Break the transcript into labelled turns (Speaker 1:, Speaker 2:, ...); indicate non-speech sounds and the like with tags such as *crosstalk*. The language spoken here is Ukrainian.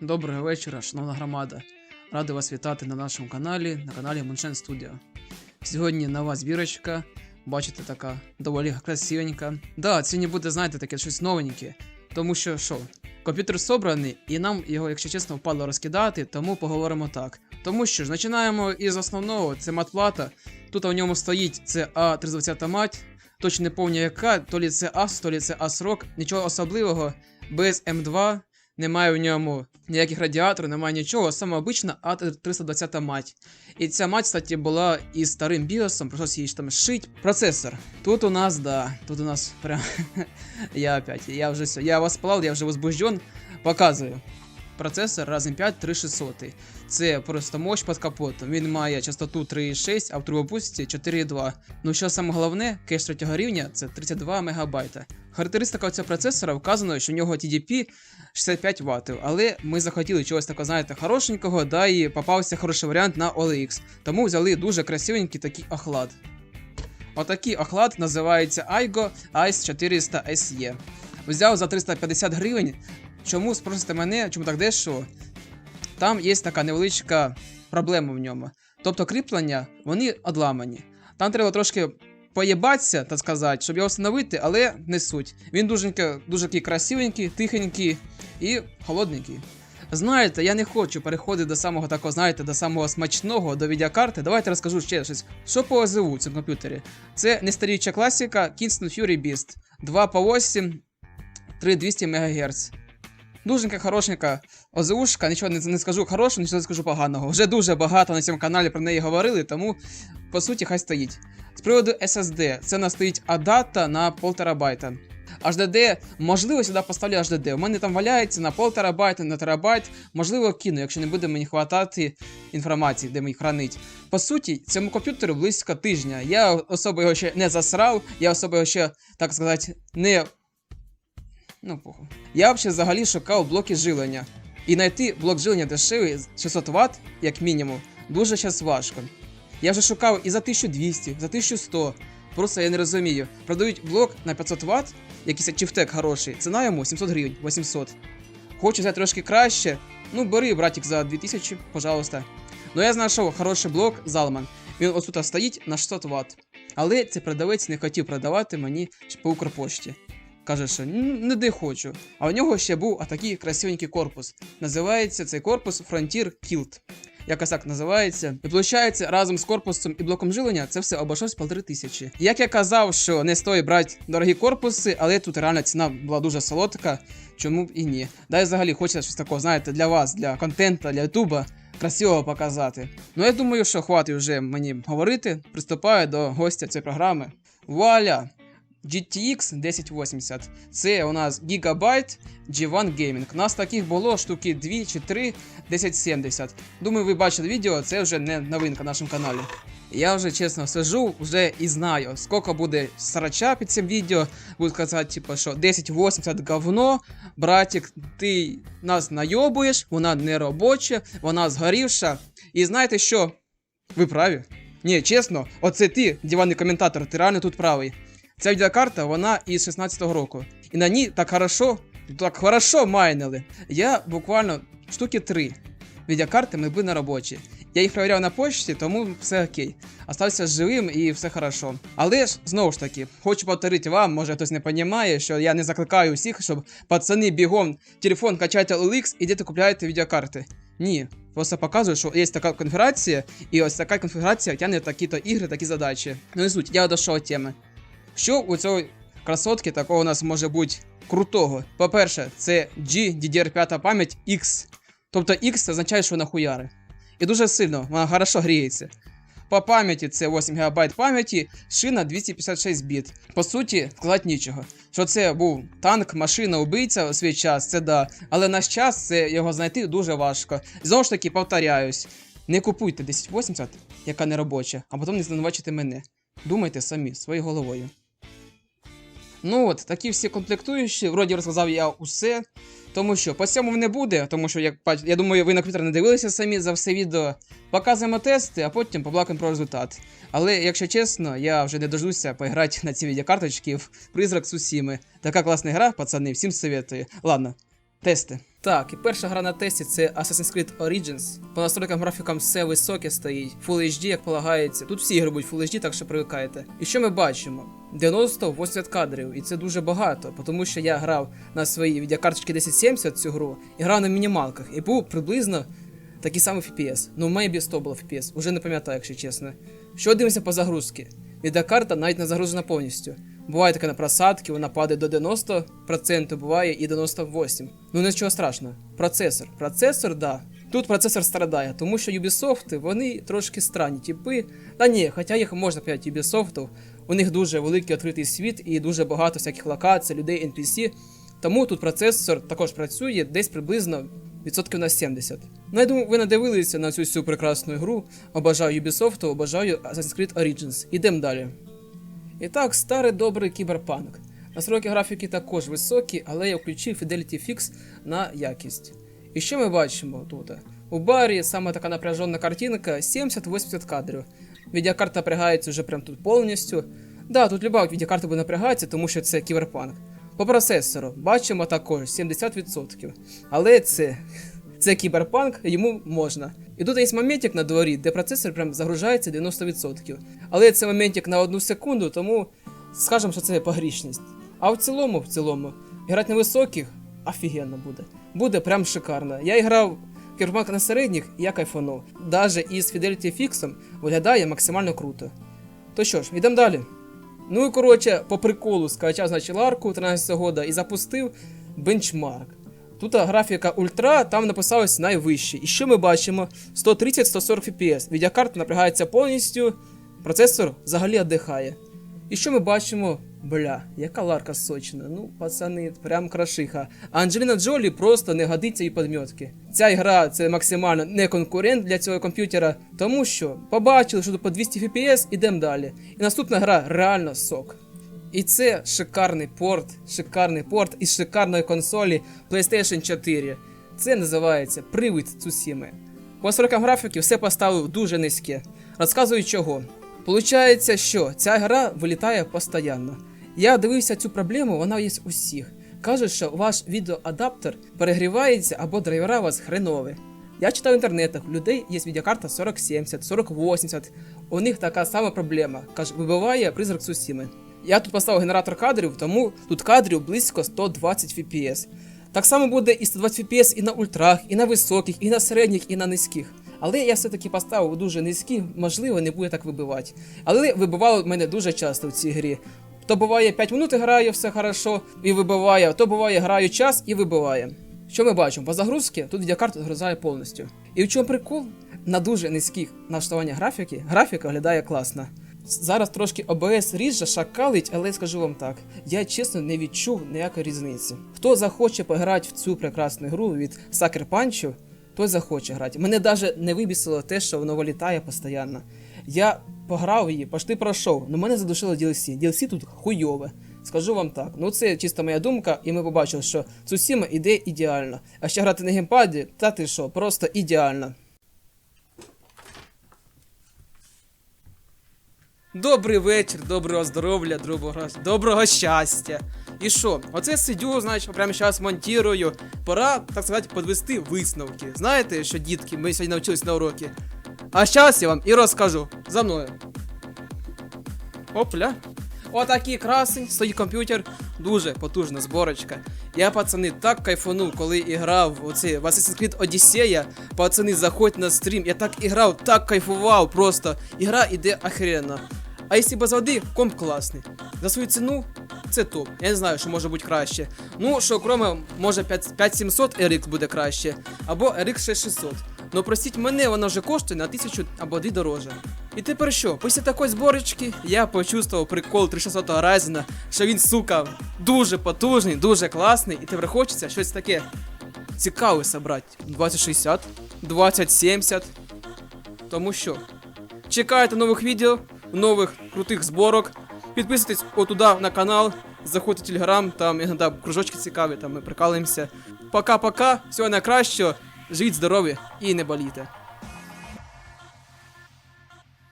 Speaker 1: Доброго вечора, шановна громада. Радий вас вітати на нашому каналі, на каналі Моншен Studio. Сьогодні нова збірочка. Бачите, така доволі красивенька. Да, не буде, знаєте, таке щось новеньке. Тому що що? Комп'ютер собраний, і нам його, якщо чесно, впало розкидати, тому поговоримо так. Тому що ж, починаємо із основного, це матплата. Тут у ньому стоїть це А320 мать. Точно не пам'ятаю яка, то лі це АС, то лі це АСРОК, нічого особливого, без М2, немає в ньому ніяких радіаторів, немає нічого, саме обична А320 мать. І ця мать, кстати, була із старим біосом, прийшлося її там шить. Процесор. Тут у нас, да, тут у нас прям. *laughs* я опять, я вже все. Я вас плав, я вже возбужден. Показую. Процесор Ryzen 5 3600. Це просто мощ під капотом. Він має частоту 3,6, а в турбопусті 4,2. Ну що саме головне, кеш третього рівня це 32 МБ. Характеристика цього процесора вказано, що в нього TDP 65 Вт, але ми захотіли чогось такого, знаєте, хорошенького, да і попався хороший варіант на OLX. Тому взяли дуже красивенький такий охлад. Отакий охлад називається Aigo Ice 400 SE. Взяв за 350 гривень. Чому спросите мене, чому так дешево? Там є така невеличка проблема в ньому. Тобто кріплення, вони одламані. Там треба трошки поєбатися, так сказати, щоб його встановити, але не суть. Він дуже, дуже такий красивенький, тихенький і холодненький. Знаєте, я не хочу переходити до самого такого, знаєте, до самого смачного, до відеокарти. Давайте розкажу ще щось. Що по ОЗУ в цьому комп'ютері? Це нестаріча класика Kingston Fury Beast. 2 по 8, 3200 МГц. Дуженька, хорошенька ОЗУшка, нічого не, не скажу хорошого, нічого не скажу поганого. Вже дуже багато на цьому каналі про неї говорили, тому по суті хай стоїть. З приводу SSD, це у нас стоїть ADATA на 1,5 терабайта. HDD, можливо, сюди поставлю HDD. У мене там валяється на 1,5 терабайта, на терабайт. Можливо, кину, якщо не буде мені хватати інформації, де мені хранить. По суті, цьому комп'ютеру близько тижня. Я особо його ще не засрав, я особо його ще, так сказати, не. Ну, похуй. Я взагалі шукав блоки жилення. І знайти блок жилення дешевий з 600 Вт, як мінімум, дуже зараз важко. Я вже шукав і за 1200, за 1100. Просто я не розумію. Продають блок на 500 Вт, якийсь чифтек хороший, ціна йому 700 гривень, 800. Хочу взяти трошки краще. Ну, бери, братик, за 2000, пожалуйста. Ну я знайшов хороший блок Zalman. Він ось тут стоїть на 600 Вт. Але цей продавець не хотів продавати мені по Укрпошті. Каже, що «Ну, не де хочу. А у нього ще був отакий красивенький корпус. Називається цей корпус Frontier Kilt. Якось так називається. І виходить, разом з корпусом і блоком жилення це все обійшлось полтори тисячі. Як я казав, що не стоїть брати дорогі корпуси, але тут реально ціна була дуже солодка, чому б і ні. Да і взагалі хочеться щось такого, знаєте, для вас, для контенту, для ютуба. Красиво показати. Ну я думаю, що хватить вже мені говорити. Приступаю до гостя цієї програми. Вуаля! GTX 1080. Це у нас Gigabyte G1 Gaming. У нас таких було штуки 2 чи 3 1070. Думаю, ви бачили відео, це вже не новинка на нашому каналі. Я вже чесно сижу, вже і знаю, скільки буде срача під цим відео. Буду казати, типу, що 1080 говно, братик, ти нас найобуєш, вона не робоча, вона згорівша. І знаєте що? Ви праві. Ні, чесно, оце ти, диванний коментатор, ти реально тут правий. Ця відеокарта, вона із 16-го року. І на ній так хорошо, так хорошо майнили. Я буквально штуки три відеокарти ми на робочі. Я їх перевіряв на почті, тому все окей. Остався живим і все хорошо. Але ж знову ж таки, хочу повторити вам, може хтось не розуміє, що я не закликаю всіх, щоб пацани бігом телефон качайте OLX і йдете купляєте відеокарти. Ні, просто показую, що є така конфігурація, і ось така конфігурація тягне такі-то ігри, такі задачі. Ну і суть, я дійшов теми. Що у цієї красотки такого у нас може бути крутого? По-перше, це GDDR5 пам'ять X. Тобто X означає, що нахуяри. І дуже сильно, вона хорошо гріється. По пам'яті це 8 ГБ пам'яті, шина 256 біт. По суті, сказати нічого. Що це був танк, машина, убийця у свій час, це да. Але наш час це його знайти дуже важко. Знову ж таки, повторяюсь, не купуйте 1080, яка не робоча, а потім не звинувачите мене. Думайте самі своєю головою. Ну от, такі всі комплектуючі. Вроді розказав я усе. Тому що по цьому не буде, тому що, як я думаю, ви на комп'ютер не дивилися самі за все відео. Показуємо тести, а потім поблакаємо про результат. Але, якщо чесно, я вже не дождуся поіграти на ці відеокарточки в Призрак Сусіми. Така класна гра, пацани, всім советую. Ладно, Тести. Так, і перша гра на тесті це Assassin's Creed Origins. По настройкам графікам все високе стоїть. Full HD, як полагається. Тут всі ігри будуть Full HD, так що привикайте. І що ми бачимо? 90-80 кадрів, і це дуже багато, тому що я грав на своїй відеокарточці 1070 цю гру і грав на мінімалках, і був приблизно такий самий FPS. Ну, maybe 100 було FPS, уже не пам'ятаю, якщо чесно. Що дивимося по загрузці? Відеокарта навіть не загружена повністю. Буває таке на просадки, вона падає до 90%, буває і 98%. Ну нічого страшного. Процесор. Процесор, да. Тут процесор страдає, тому що Ubisoft, вони трошки странні типи. Та ні, хоча їх можна п'ять Ubisoft, у них дуже великий відкритий світ і дуже багато всяких локацій, людей, NPC. Тому тут процесор також працює десь приблизно відсотків на 70. Ну, я думаю, ви надивилися на цю всю прекрасну гру. Обажаю Ubisoft, обажаю Assassin's Creed Origins. Ідемо далі. І так, старий добрий кіберпанк. Настройки графіки також високі, але я включив Fidelity Fix на якість. І що ми бачимо тут? У барі саме така напряжена картинка 70-80 кадрів. Відеокарта напрягається вже прям тут повністю. Да, тут люба відеокарта буде напрягатися, тому що це кіберпанк. По процесору бачимо також 70%. Але це. Це кіберпанк, йому можна. І тут є моментик на дворі, де процесор прям загружається 90%. Але це моментик на одну секунду, тому скажемо, що це погрішність. А в цілому, в цілому, грати на високих офігенно буде. Буде прям шикарно. Я грав кіберпанк на середніх, і я кайфанув. Даже із Fidelity Fix виглядає максимально круто. То що ж, йдемо далі. Ну і коротше, по приколу скачав, значить, ларку 13 года і запустив бенчмарк. Тут графіка ультра, там написалось найвище. І що ми бачимо? 130-140 FPS. Відеокарта напрягається повністю, процесор взагалі віддихає. І що ми бачимо? Бля, яка ларка сочна. Ну, пацани, прям крашиха. А Анджеліна Джолі просто не годиться і подмьотки. Ця гра це максимально не конкурент для цього комп'ютера, тому що побачили, що по 200 FPS, ідемо далі. І наступна гра реально сок. І це шикарний порт, шикарний порт із шикарної консолі PlayStation 4. Це називається Привид Цусіми. По срокам графіки все поставив дуже низьке. Розказую чого. Получається, що ця гра вилітає постійно. Я дивився цю проблему, вона є у всіх. Кажуть, що ваш відеоадаптер перегрівається або драйвера у вас хренові. Я читав в інтернетах, у людей є відеокарта 4070, 4080. У них така сама проблема. Каже, вибиває призрак Сусіми. Я тут поставив генератор кадрів, тому тут кадрів близько 120 FPS. Так само буде і 120 FPS і на ультрах, і на високих, і на середніх, і на низьких. Але я все-таки поставив дуже низькі, можливо, не буде так вибивати. Але вибивало мене дуже часто в цій грі. То буває 5 минут граю, все хорошо, і вибиває, то буває граю час і вибиває. Що ми бачимо? По загрузці тут відеокарта загрузає повністю. І в чому прикол? На дуже низьких налаштуваннях графіки графіка виглядає класно. Зараз трошки ОБС ріже, шакалить, але скажу вам так, я чесно не відчув ніякої різниці. Хто захоче пограти в цю прекрасну гру від Sucker Punch, той захоче грати. Мене навіть не вибісило те, що воно вилітає постійно. Я пограв її, почти пройшов, але мене задушило DLC. DLC тут хуйове. Скажу вам так. Ну це чисто моя думка, і ми побачили, що Цусіма іде ідеально. А ще грати на геймпаді, та ти що, просто ідеально. Добрий вечір, доброго здоров'я, доброго, доброго щастя. І що? Оце сидю, значить, прямо зараз монтірую. Пора, так сказати, підвести висновки. Знаєте, що дітки, ми сьогодні навчились на уроки. А зараз я вам і розкажу. За мною. Опля. Отакий красень, стоїть комп'ютер, дуже потужна зборочка. Я, пацани, так кайфанув, коли і грав у цей в Assassin's Creed Odyssey. Пацани, заходь на стрім. Я так і так кайфував просто. Ігра іде охеренно. А якщо без води, комп класний. За свою ціну це топ. Я не знаю, що може бути краще. Ну, що кроме, може 5700 RX буде краще, або RX 6600. Ну простіть мене, вона вже коштує на тисячу або дві дороже. І тепер що? Після такої зборочки я почувствував прикол 360 Ryzen, що він, сука, дуже потужний, дуже класний, і тепер хочеться щось таке цікаве собрати. 2060, 2070. Тому що чекайте нових відео, нових крутих зборок. Підписуйтесь отуда на канал, заходьте в телеграм, там іноді кружочки цікаві, там ми прикалуємося. Пока-пока, всього найкращого, живіть здорові і не болійте.